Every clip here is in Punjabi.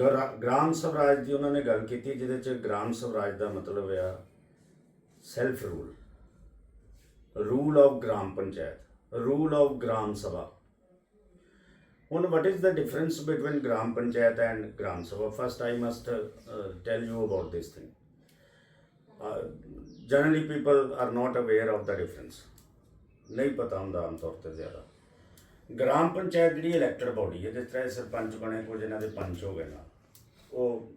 ਗਰਾ- ਗ੍ਰਾਮ ਸਵਰਾਜ ਦੀ ਉਹਨਾਂ ਨੇ ਗੱਲ ਕੀਤੀ ਜਿਹਦੇ ਚ ਗ੍ਰਾਮ ਸਵਰਾਜ ਦਾ ਮਤਲਬ ਆ self rule rule of gram panchayat rule of gram sabha ਹੁਣ what is the difference between gram panchayat and gram sabha first i must uh, uh, tell you about this thing uh, generally people are not aware of the difference ਨਹੀਂ ਪਤਾ ਹੁੰਦਾ ਆਮ ਤੌਰ ਤੇ ਜ਼ਿਆਦਾ ਗ੍ਰਾਮ ਪੰਚਾਇਤ ਜਿਹੜੀ ਇਲੈਕਟਡ ਬੋਡੀ ਹੈ, ਜਿਸ ਤਰ੍ਹਾਂ ਇਹ ਸਰਪੰਚ ਬਣੇ, ਕੁਝ ਇਹਨਾਂ ਦੇ ਪੰਚ ਹੋ ਗਏ ਨਾ, ਉਹ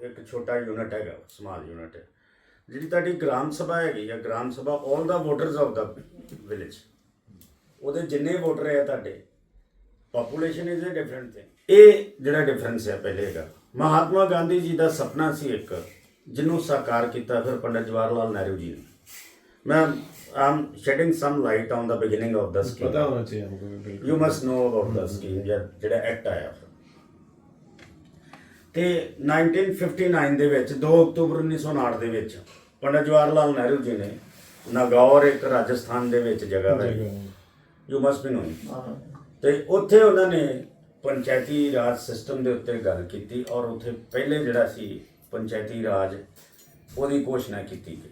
ਇੱਕ ਛੋਟਾ ਯੂਨਿਟ ਹੈਗਾ ਸਮਾਲ ਯੂਨਿਟ ਹੈ। ਜਿਹੜੀ ਤੁਹਾਡੀ ਗ੍ਰਾਮ ਸਭਾ ਹੈਗੀ ਆ, gram sabha 올 the voters of the village ਉਹਦੇ ਜਿੰਨੇ ਵੋਟਰ ਹੈ ਤੁਹਾਡੇ population is a different thing ਇਹ ਜਿਹੜਾ ਡਿਫਰੈਂਸ ਹੈ ਪਹਿਲੇ ਹੈਗਾ। ਮਹਾਤਮਾ ਗਾਂਧੀ ਜੀ ਦਾ ਸੁਪਨਾ ਸੀ ਇੱਕ, ਜਿਹਨੂੰ ਸਾਕਾਰ ਕੀਤਾ ਫਿਰ ਪੰਡਿਤ ਜਵਾਹਰ ਲਾਲ ਨਹਿਰੂ ਜੀ ਨੇ। ਮੈਂ am shedding some light on the beginning of the scheme ਪਤਾ ਹੋਣਾ ਚਾਹੀਏ हमको भी बिल्कुल you must know about the scheme ਜਿਹੜਾ ਐਕਟ ਆਇਆ ਤੇ 1959 ਦੇ ਵਿੱਚ 2 ਅਕਤੂਬਰ 1959 ਦੇ ਵਿੱਚ ਪੰਡਿਤ ਜਵਾਹਰ ਲਾਲ ਨਹਿਰੂ ਜੀ ਨੇ ਨਾਗੌਰ ਇੱਕ ਰਾਜਸਥਾਨ ਦੇ ਵਿੱਚ ਜਗ੍ਹਾ ਹੈ ਯੂ ਮਸਟ ਬੀ ਨੋਇੰਗ ਤੇ ਉੱਥੇ ਉਹਨਾਂ ਨੇ ਪੰਚਾਇਤੀ ਰਾਜ ਸਿਸਟਮ ਦੇ ਉੱਤੇ ਗੱਲ ਕੀਤੀ ਔਰ ਉੱਥੇ ਪਹਿਲੇ ਜਿਹੜਾ ਸੀ ਪੰਚਾਇਤੀ ਰਾਜ ਉਹਦੀ ਘੋਸ਼ਣਾ ਕੀਤੀ ਗਈ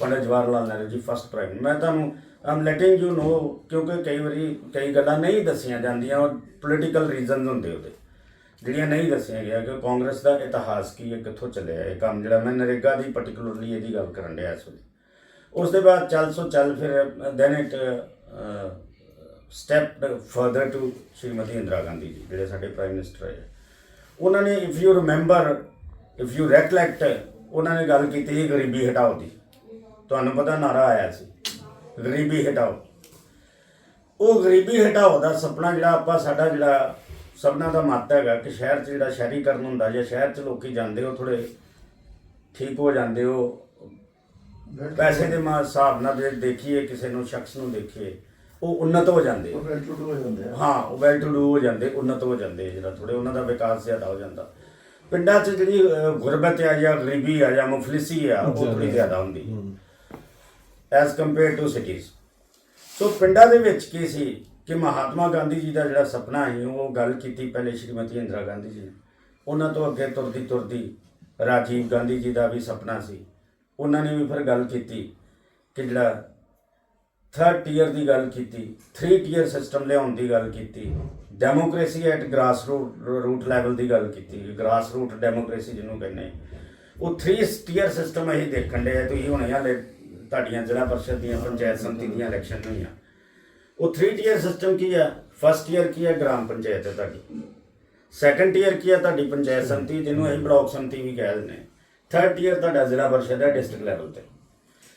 ਪੰਡਿਤ ਜਵਾਹਰ ਲਾਲ ਨਹਿਰੂ ਜੀ ਫਸਟ ਪ੍ਰਾਈਮ ਮੈਂ ਤੁਹਾਨੂੰ ਆਮ ਲੈਟਿੰਗ ਯੂ ਨੋ ਕਿਉਂਕਿ ਕਈ ਵਾਰੀ ਕਈ ਗੱਲਾਂ ਨਹੀਂ ਦੱਸੀਆਂ ਜਾਂਦੀਆਂ ਔਰ ਪੋਲੀਟੀਕਲ ਰੀਜ਼ਨਸ ਹੁੰਦੇ ਉਹਦੇ। ਜਿਹੜੀਆਂ ਨਹੀਂ ਦੱਸੀਆਂ ਗਿਆ ਕਿ ਕਾਂਗਰਸ ਦਾ ਇਤਿਹਾਸ ਕੀ ਹੈ, ਕਿੱਥੋਂ ਚੱਲਿਆ ਇਹ ਕੰਮ ਜਿਹੜਾ, ਮੈਂ ਨਰੇਗਾ ਦੀ ਪਾਰਟਿਕੂਲਰਲੀ ਇਹਦੀ ਗੱਲ ਕਰਨ ਡਿਆ ਇਸ ਵੇਲੇ। ਉਸ ਦੇ ਬਾਅਦ ਚੱਲ ਸੋ ਚੱਲ ਫਿਰ then it step further to Shrimati Indira Gandhi ji, ਜਿਹੜੇ ਸਾਡੇ ਪ੍ਰਾਈਮ ਮਿਨਿਸਟਰ ਹੈ ਉਹਨਾਂ ਨੇ if you remember if you recollect ਉਹਨਾਂ ਨੇ ਗੱਲ ਕੀਤੀ ਸੀ ਗਰੀਬੀ ਹਟਾਓ ਦੀ। ਤੁਹਾਨੂੰ ਪਤਾ ਨਾਰਾ ਆਇਆ ਸੀ ਗਰੀਬੀ ਹਟਾਓ। ਉਹ ਗਰੀਬੀ ਹਟਾਓ ਦਾ ਸੁਪਨਾ ਜਿਹੜਾ ਆਪਾਂ ਸਾਡਾ ਜਿਹੜਾ ਸਭਨਾ ਦਾ ਮੱਤ ਹੈਗਾ ਕਿ ਸ਼ਹਿਰ 'ਚ ਜਿਹੜਾ ਸ਼ਹਿਰੀਕਰਨ ਹੁੰਦਾ ਜਾਂ ਸ਼ਹਿਰ 'ਚ ਲੋਕੀ ਜਾਂਦੇ ਉਹ ਥੋੜੇ ਠੀਕ ਹੋ ਜਾਂਦੇ ਉਹ ਪੈਸੇ ਦੇ ਮਾ ਹਿਸਾਬ ਨਾਲ ਜੇ ਦੇਖੀਏ ਕਿਸੇ ਨੂੰ ਸ਼ਖਸ ਨੂੰ ਦੇਖੀਏ ਉਹ ਉન્નਤ ਹੋ ਜਾਂਦੇ ਹਾਂ ਉਹ ਵੈਲ ਟੂ ਡੂ ਹੋ ਜਾਂਦੇ ਉન્નਤ ਹੋ ਜਾਂਦੇ ਜਿਹੜਾ ਥੋੜੇ ਉਹਨਾਂ ਦਾ ਵਿਕਾਸ ਜ਼ਿਆਦਾ ਹੋ ਜਾਂਦਾ। ਪਿੰਡਾਂ 'ਚ ਜਿਹੜੀ ਗੁਰਬਤ ਆ ਜਾਂ ਗਰੀਬੀ ਆ ਜਾਂ ਮੁਫਲਿਸੀ ਆ ਉਹ ਥੋੜੀ ਜ਼ਿਆਦਾ। ਹੁੰਦੀ। As compare to cities so ਪਿੰਡਾਂ ਦੇ ਵਿੱਚ ਕੀ ਸੀ ਕਿ ਮਹਾਤਮਾ ਗਾਂਧੀ ਜੀ ਦਾ ਜਿਹੜਾ ਸੁਪਨਾ ਸੀ, ਉਹ ਗੱਲ ਕੀਤੀ ਪਹਿਲੇ ਸ਼੍ਰੀਮਤੀ ਇੰਦਰਾ ਗਾਂਧੀ ਜੀ ਨੇ। ਉਹਨਾਂ ਤੋਂ ਅੱਗੇ ਤੁਰਦੀ ਤੁਰਦੀ ਰਾਜੀਵ ਗਾਂਧੀ ਜੀ ਦਾ ਵੀ ਸੁਪਨਾ ਸੀ। ਉਹਨਾਂ ਨੇ ਵੀ ਫਿਰ ਗੱਲ ਕੀਤੀ ਕਿ ਜਿਹੜਾ ਥਰਡ ਟੀਅਰ ਦੀ ਗੱਲ ਕੀਤੀ 3 ਟੀਅਰ ਸਿਸਟਮ ਲਿਆਉਣ ਦੀ ਗੱਲ ਕੀਤੀ democracy at grass root root level ਦੀ ਗੱਲ ਕੀਤੀ ਗ੍ਰਾਸ ਰੂਟ ਡੈਮੋਕ੍ਰੇਸੀ ਜਿਹਨੂੰ ਕਹਿੰਦੇ ਆ। ਉਹ 3 ਟੀਅਰ ਸਿਸਟਮ ਅਸੀਂ ਦੇਖਣ ਦੇ ਤੁਸੀਂ ਹੁਣੇ ਹਾਲੇ ਤੁਹਾਡੀਆਂ ਜ਼ਿਲ੍ਹਾ ਪਰਿਸ਼ਦ ਦੀਆਂ, ਪੰਚਾਇਤ ਸਮਿਤੀ ਦੀਆਂ ਇਲੈਕਸ਼ਨ ਹੋਈਆਂ। ਉਹ 3 ਟੀਅਰ ਸਿਸਟਮ ਕੀ ਹੈ ਫਸਟ ਟੀਅਰ ਕੀ ਹੈ ਗ੍ਰਾਮ ਪੰਚਾਇਤ ਹੈ ਤੁਹਾਡੀ। ਸੈਕੰਡ ਟੀਅਰ ਕੀ ਹੈ ਤੁਹਾਡੀ ਪੰਚਾਇਤ ਸਮਿਤੀ, ਜਿਹਨੂੰ ਅਸੀਂ ਬਲਾਕ ਸਮਿਤੀ ਵੀ ਕਹਿ ਦਿੰਦੇ ਥਰਡ ਟੀਅਰ ਤੁਹਾਡਾ ਜ਼ਿਲ੍ਹਾ ਪਰਿਸ਼ਦ ਹੈ ਡਿਸਟ੍ਰਿਕਟ ਲੈਵਲ ਤੇ।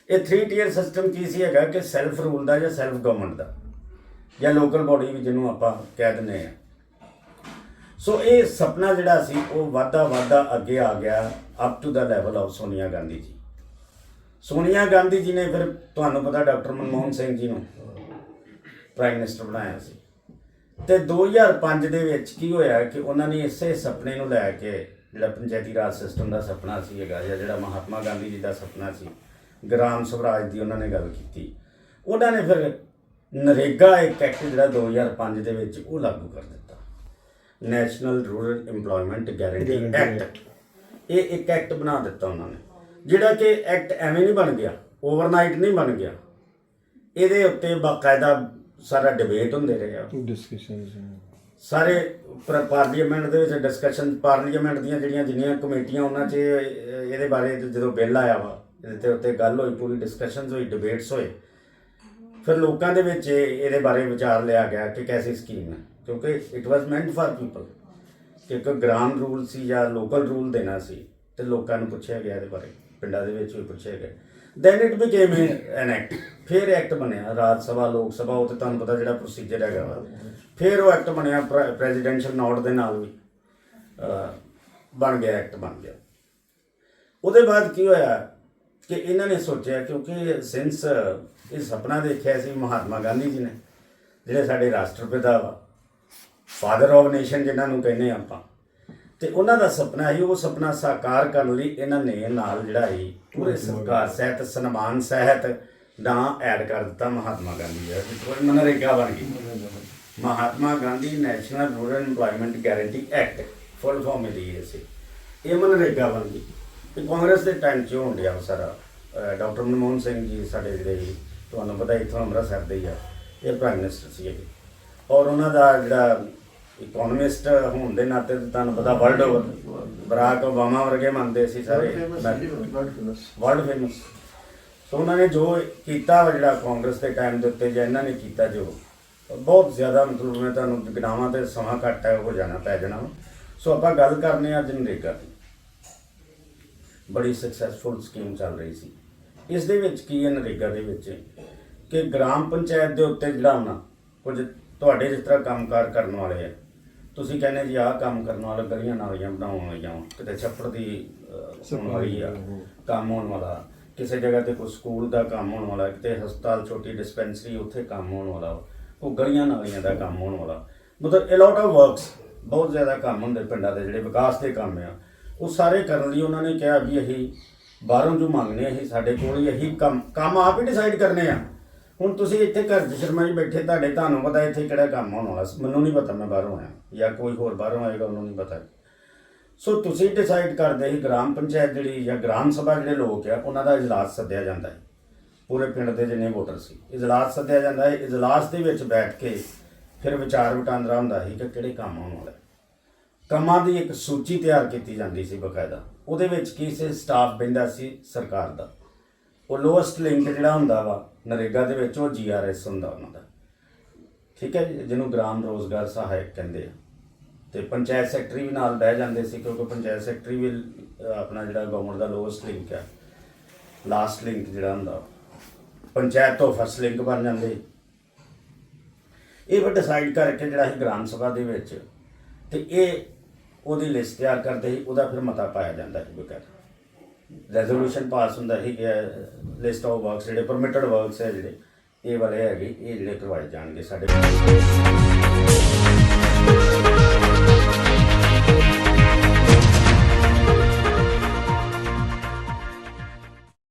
ਇਹ 3 ਟੀਅਰ ਸਿਸਟਮ ਕੀ ਸੀ ਹੈਗਾ ਕਿ ਸੈਲਫ ਰੂਲ ਦਾ ਜਾਂ ਸੈਲਫ ਗਵਰਨਮੈਂਟ ਦਾ? ਜਾਂ ਲੋਕਲ ਬਾਡੀ ਵੀ ਜਿਹਨੂੰ ਆਪਾਂ ਕਹਿ ਦਿੰਦੇ ਆ ਸੋ ਇਹ ਸੁਪਨਾ ਜਿਹੜਾ ਸੀ, ਉਹ ਵਾਧਾ ਵਾਧਾ ਅੱਗੇ ਆ ਗਿਆ up to the level of Sonia Gandhi ji. Sonia Gandhi ਜੀ ਨੇ ਫਿਰ ਤੁਹਾਨੂੰ ਪਤਾ ਡਾਕਟਰ ਮਨਮੋਹਨ ਸਿੰਘ ਜੀ ਨੂੰ ਪ੍ਰਾਈਮ ਮਿਨਿਸਟਰ ਬਣਾਇਆ ਸੀ। ਤੇ 2005 ਦੇ ਵਿੱਚ ਕੀ ਹੋਇਆ ਕਿ ਉਹਨਾਂ ਨੇ ਇਸੇ ਸੁਪਨੇ ਨੂੰ ਲੈ ਕੇ ਜਿਹੜਾ ਪੰਚਾਇਤੀ ਰਾਜ ਸਿਸਟਮ ਦਾ ਸੁਪਨਾ ਸੀ ਹੈਗਾ ਜਾਂ ਜਿਹੜਾ ਮਹਾਤਮਾ ਗਾਂਧੀ ਜੀ ਦਾ ਸੁਪਨਾ ਸੀ ਗ੍ਰਾਮ ਸਵਰਾਜ ਦੀ ਉਹਨਾਂ ਨੇ ਗੱਲ ਕੀਤੀ। ਉਹਨਾਂ ਨੇ ਫਿਰ ਨਰੇਗਾ ਇੱਕ ਐਕਟ ਜਿਹੜਾ 2005 ਦੇ ਵਿੱਚ ਉਹ ਲਾਗੂ ਕਰ ਦਿੱਤਾ। National rural EMPLOYMENT guarantee act. ਇਹ ਇੱਕ ਐਕਟ ਬਣਾ ਦਿੱਤਾ ਉਹਨਾਂ ਨੇ। ਜਿਹੜਾ ਕਿ ਐਕਟ ਐਵੇਂ ਨਹੀਂ ਬਣ ਗਿਆ ਓਵਰਨਾਈਟ ਨਹੀਂ ਬਣ ਗਿਆ। ਇਹਦੇ ਉੱਤੇ ਬਾਕਾਇਦਾ ਸਾਰਾ ਡਿਬੇਟ ਹੁੰਦੇ ਰਹੇ ਆ। ਡਿਸਕਸ਼ਨ ਸਾਰੇ ਪਾਰਲੀਮੈਂਟ ਦੇ ਵਿੱਚ ਡਿਸਕਸ਼ਨ ਪਾਰਲੀਮੈਂਟ ਦੀਆਂ ਜਿਹੜੀਆਂ ਜਿੰਨੀਆਂ ਕਮੇਟੀਆਂ ਉਹਨਾਂ 'ਚ ਇਹਦੇ ਬਾਰੇ ਜਦੋਂ ਬਿੱਲ ਆਇਆ ਵਾ ਇਹਦੇ ਉੱਤੇ ਗੱਲ ਹੋਈ ਪੂਰੀ ਡਿਸਕਸ਼ਨਸ ਹੋਈ ਡਿਬੇਟਸ ਹੋਏ। ਫਿਰ ਲੋਕਾਂ ਦੇ ਵਿੱਚ ਇਹਦੇ ਬਾਰੇ ਵਿਚਾਰ ਲਿਆ ਗਿਆ ਕਿ ਕੈਸੀ ਸਕੀਮ ਹੈ। ਕਿਉਂਕਿ it was meant for people ਕਿ ਇੱਕ ਗ੍ਰਾਮ ਰੂਲ ਸੀ ਜਾਂ ਲੋਕਲ ਰੂਲ ਦੇਣਾ ਸੀ ਤੇ ਲੋਕਾਂ ਨੂੰ ਪੁੱਛਿਆ ਗਿਆ ਇਹਦੇ ਬਾਰੇ। ਪਿੰਡਾਂ ਦੇ ਵਿੱਚ ਵੀ ਪੁੱਛੇ ਗਏ then it became an act ਫਿਰ ਐਕਟ ਬਣਿਆ, ਰਾਜ ਸਭਾ, ਲੋਕ ਸਭਾ, ਉਹ ਤੇ ਤੁਹਾਨੂੰ ਪਤਾ ਜਿਹੜਾ ਪ੍ਰੋਸੀਜਰ ਹੈਗਾ ਵਾ। ਫਿਰ ਉਹ ਐਕਟ ਬਣਿਆ ਪ੍ਰੈਜ਼ੀਡੈਂਸ਼ੀਅਲ ਨੋਟ ਦੇ ਨਾਲ ਵੀ ਬਣ ਗਿਆ ਐਕਟ ਬਣ ਗਿਆ। ਉਹਦੇ ਬਾਅਦ ਕੀ ਹੋਇਆ ਕਿ ਇਹਨਾਂ ਨੇ ਸੋਚਿਆ, ਕਿਉਂਕਿ ਸਿੰਸ ਇਹ ਸੁਪਨਾ ਦੇਖਿਆ ਸੀ, ਮਹਾਤਮਾ ਗਾਂਧੀ ਜੀ ਨੇ, ਜਿਹੜੇ ਸਾਡੇ ਰਾਸ਼ਟਰਪਿਤਾ ਵਾ ਫਾਦਰ ਆਫ ਨੇਸ਼ਨ ਜਿਹਨਾਂ ਨੂੰ ਕਹਿੰਦੇ ਆ ਆਪਾਂ ਤੇ ਉਹਨਾਂ ਦਾ ਸੁਪਨਾ ਸੀ ਉਹ ਸੁਪਨਾ ਸਾਕਾਰ ਕਰਨ ਲਈ ਇਹਨਾਂ ਨੇ ਨਾਲ ਜਿਹੜਾ ਸੀ ਪੂਰੇ ਸਰਕਾਰ ਸਹਿਤ ਸਨਮਾਨ ਸਹਿਤ ਨਾਂ ਐਡ ਕਰ ਦਿੱਤਾ ਮਹਾਤਮਾ ਗਾਂਧੀ ਦਾ ਜਿੱਥੇ ਮਨਰੇਗਾ ਬਣ ਗਈ। Mahatma Gandhi national rural EMPLOYMENT guarantee act full form ਦੀ ਇਹ ਸੀ। ਇਹ ਮਨਰੇਗਾ ਬੰਦੀ ਇਹ ਕਾਂਗਰਸ ਦੇ ਟਾਈਮ 'ਚ ਹੋਣ ਡਿਆ ਸਾਰਾ ਡਾਕਟਰ ਮਨਮੋਹਨ ਸਿੰਘ ਜੀ ਸਾਡੇ ਜਿਹੜੇ ਤੁਹਾਨੂੰ ਪਤਾ ਇੱਥੋਂ ਅੰਮ੍ਰਿਤਸਰ ਦੇ ਹੀ ਆ ਇਹ ਪ੍ਰਾਈਮ ਮਿਨਿਸਟਰ ਸੀ ਇਹ ਔਰ ਉਹਨਾਂ ਦਾ ਜਿਹੜਾ ਇਕਨੋਮਿਸਟ ਹੋਣ ਦੇ ਨਾਤੇ ਤੁਹਾਨੂੰ ਪਤਾ ਵਰਲਡ ਓਵਰ ਬਰਾਕ ਓਬਾਮਾ ਵਰਗੇ ਮੰਨਦੇ ਸੀ ਸਾਰੇ ਵਰਲਡ ਫੇਮਸ ਸੋ ਉਹਨਾਂ ਨੇ ਜੋ ਕੀਤਾ ਜਿਹੜਾ ਕਾਂਗਰਸ ਦੇ ਟਾਈਮ ਦੇ ਉੱਤੇ ਜਾਂ ਇਹਨਾਂ ਨੇ ਕੀਤਾ ਜੋ ਬਹੁਤ ਜ਼ਿਆਦਾ ਮਤਲਬ ਮੈਂ ਤੁਹਾਨੂੰ ਗਿਣਾਵਾਂ ਤੇ ਸਮਾਂ ਘੱਟ ਹੈ ਹੋ ਜਾਣਾ ਪੈ ਜਾਣਾ। ਸੋ ਆਪਾਂ ਗੱਲ ਕਰਨੇ ਆ ਅੱਜ ਨਰੇਗਾ ਦੀ। ਬੜੀ ਸਕਸੈਸਫੁਲ ਸਕੀਮ ਚੱਲ ਰਹੀ ਸੀ। ਇਸ ਦੇ ਵਿੱਚ ਕੀ ਹੈ ਨਰੇਗਾ ਦੇ ਵਿੱਚ? ਕਿ ਗ੍ਰਾਮ ਪੰਚਾਇਤ ਦੇ ਉੱਤੇ ਜਿਹੜਾ ਨਾ ਕੁਝ ਤੁਹਾਡੇ ਜਿਸ ਤਰ੍ਹਾਂ ਕੰਮਕਾਰ ਕਰਨ ਵਾਲੇ ਆ ਤੁਸੀਂ ਕਹਿੰਦੇ ਜੀ ਆਹ ਕੰਮ ਕਰਨ ਵਾਲੇ ਗਲੀਆਂ ਨਾਲੀਆਂ ਬਣਾਉਣ ਵਾਲੀਆਂ ਕਿਤੇ ਛੱਪੜ ਦੀ ਅਹ, ਹੋਣ ਵਾਲੀ ਆ ਕੰਮ ਹੋਣ ਵਾਲਾ। ਕਿਸੇ ਜਗ੍ਹਾ ਤੇ ਕੋਈ ਸਕੂਲ ਦਾ ਕੰਮ ਹੋਣ ਵਾਲਾ ਕਿਤੇ ਹਸਪਤਾਲ ਛੋਟੀ ਡਿਸਪੈਂਸਰੀ ਉੱਥੇ ਕੰਮ ਹੋਣ ਵਾਲਾ। ਉਹ ਗਲੀਆਂ ਨਾਲੀਆਂ ਦਾ ਕੰਮ ਹੋਣ ਵਾਲਾ। ਮਤਲਬ a lot of works ਬਹੁਤ ਜ਼ਿਆਦਾ ਕੰਮ ਹੁੰਦੇ ਪਿੰਡਾਂ ਦੇ ਜਿਹੜੇ ਵਿਕਾਸ ਦੇ ਕੰਮ ਆ। ਉਹ ਸਾਰੇ ਕਰਨ ਲਈ ਉਹਨਾਂ ਨੇ ਕਿਹਾ ਵੀ ਅਸੀਂ ਬਾਹਰੋਂ ਜੋ ਮੰਗਨੇ ਅਸੀਂ ਸਾਡੇ ਕੋਲ ਹੀ ਇਹੀ ਕੰਮ ਕੰਮ ਆਪ ਹੀ ਡਿਸਾਈਡ ਕਰਨੇ ਆ। ਹੁਣ ਤੁਸੀਂ ਇੱਥੇ ਘਰ ਚ ਸ਼ਰਮਾ ਜੀ ਬੈਠੇ, ਤੁਹਾਡੇ ਤੁਹਾਨੂੰ ਪਤਾ ਇੱਥੇ ਕਿਹੜਾ ਕੰਮ ਹੋਣ ਵਾਲਾ ਮੈਨੂੰ ਨਹੀਂ ਪਤਾ, ਮੈਂ ਬਾਹਰੋਂ ਆਇਆ। ਜਾਂ ਕੋਈ ਹੋਰ ਬਾਹਰੋਂ ਆਏਗਾ, ਉਹਨੂੰ ਨਹੀਂ ਪਤਾ। ਸੋ ਤੁਸੀਂ ਡਿਸਾਈਡ ਕਰਦੇ ਸੀ, ਗ੍ਰਾਮ ਪੰਚਾਇਤ ਜਿਹੜੀ ਜਾਂ ਗ੍ਰਾਮ ਸਭਾ ਜਿਹੜੇ ਲੋਕ ਆ, ਉਹਨਾਂ ਦਾ ਇਜਲਾਸ ਸੱਦਿਆ ਜਾਂਦਾ ਹੈ। ਪੂਰੇ ਪਿੰਡ ਦੇ ਜਿੰਨੇ ਵੋਟਰ ਸੀ, ਇਜਲਾਸ ਸੱਦਿਆ ਜਾਂਦਾ ਹੈ। ਇਜਲਾਸ ਦੇ ਵਿੱਚ ਬੈਠ ਕੇ ਫਿਰ ਵਿਚਾਰ ਵਟਾਂਦਰਾ ਹੁੰਦਾ ਸੀ ਕਿ ਕਿਹੜੇ ਕੰਮ ਹੋਣ ਵਾਲੇ। ਕੰਮਾਂ ਦੀ ਇੱਕ ਸੂਚੀ ਤਿਆਰ ਕੀਤੀ ਜਾਂਦੀ ਸੀ ਬਕਾਇਦਾ। ਉਹਦੇ ਵਿੱਚ ਕੀ ਸੀ? ਸਟਾਫ ਬੈਂਦਾ ਸੀ ਸਰਕਾਰ ਦਾ। ਉਹ ਲੋਐਸਟ ਲਿੰਕ ਜਿਹੜਾ ਹੁੰਦਾ ਵਾ ਨਰੇਗਾ ਦੇ ਵਿੱਚ ਉਹ ਜੀਆਰਐਸ ਹੁੰਦਾ ਉਹਨਾਂ ਦਾ। ਠੀਕ ਹੈ ਜੀ, ਜਿਹਨੂੰ ਗ੍ਰਾਮ ਰੋਜ਼ਗਾਰ ਸਹਾਇਕ ਕਹਿੰਦੇ ਆ। ਤੇ ਪੰਚਾਇਤ ਸੈਕਟਰੀ ਵੀ ਨਾਲ ਬਹਿ ਜਾਂਦੇ ਸੀ ਕਿਉਂਕਿ ਪੰਚਾਇਤ ਸੈਕਟਰੀ ਵੀ ਅਹ, ਆਪਣਾ ਜਿਹੜਾ ਗਵਰਨਮੈਂਟ ਦਾ ਲੋਐਸਟ ਲਿੰਕ ਹੈ ਲਾਸਟ ਲਿੰਕ ਜਿਹੜਾ ਹੁੰਦਾ ਪੰਚਾਇਤ ਤੋਂ ਫਸਟ ਲਿੰਕ ਬਣ ਜਾਂਦੇ। ਇਹ ਵੀ ਡਿਸਾਈਡ ਕਰਕੇ ਜਿਹੜਾ ਸੀ ਗ੍ਰਾਮ ਸਭਾ ਦੇ ਵਿੱਚ ਤੇ ਇਹ ਉਹਦੀ ਲਿਸਟ ਤਿਆਰ ਕਰਦੇ ਸੀ ਉਹਦਾ ਫਿਰ ਮਤਾ ਪਾਇਆ ਜਾਂਦਾ ਸੀ ਬਕਾਇਦਾ ਰੈਜ਼ੋਲੂਸ਼ਨ ਪਾਸ ਹੁੰਦਾ ਸੀ ਕਿ ਲਿਸਟ ਆਫ ਵਰਕਸ ਜਿਹੜੇ ਪਰਮਿਟਡ ਵਰਕਸ ਹੈ ਜਿਹੜੇ, ਇਹ ਵਾਲੇ ਹੈਗੇ, ਇਹ ਜਿਹੜੇ ਕਰਵਾਏ ਜਾਣਗੇ ਸਾਡੇ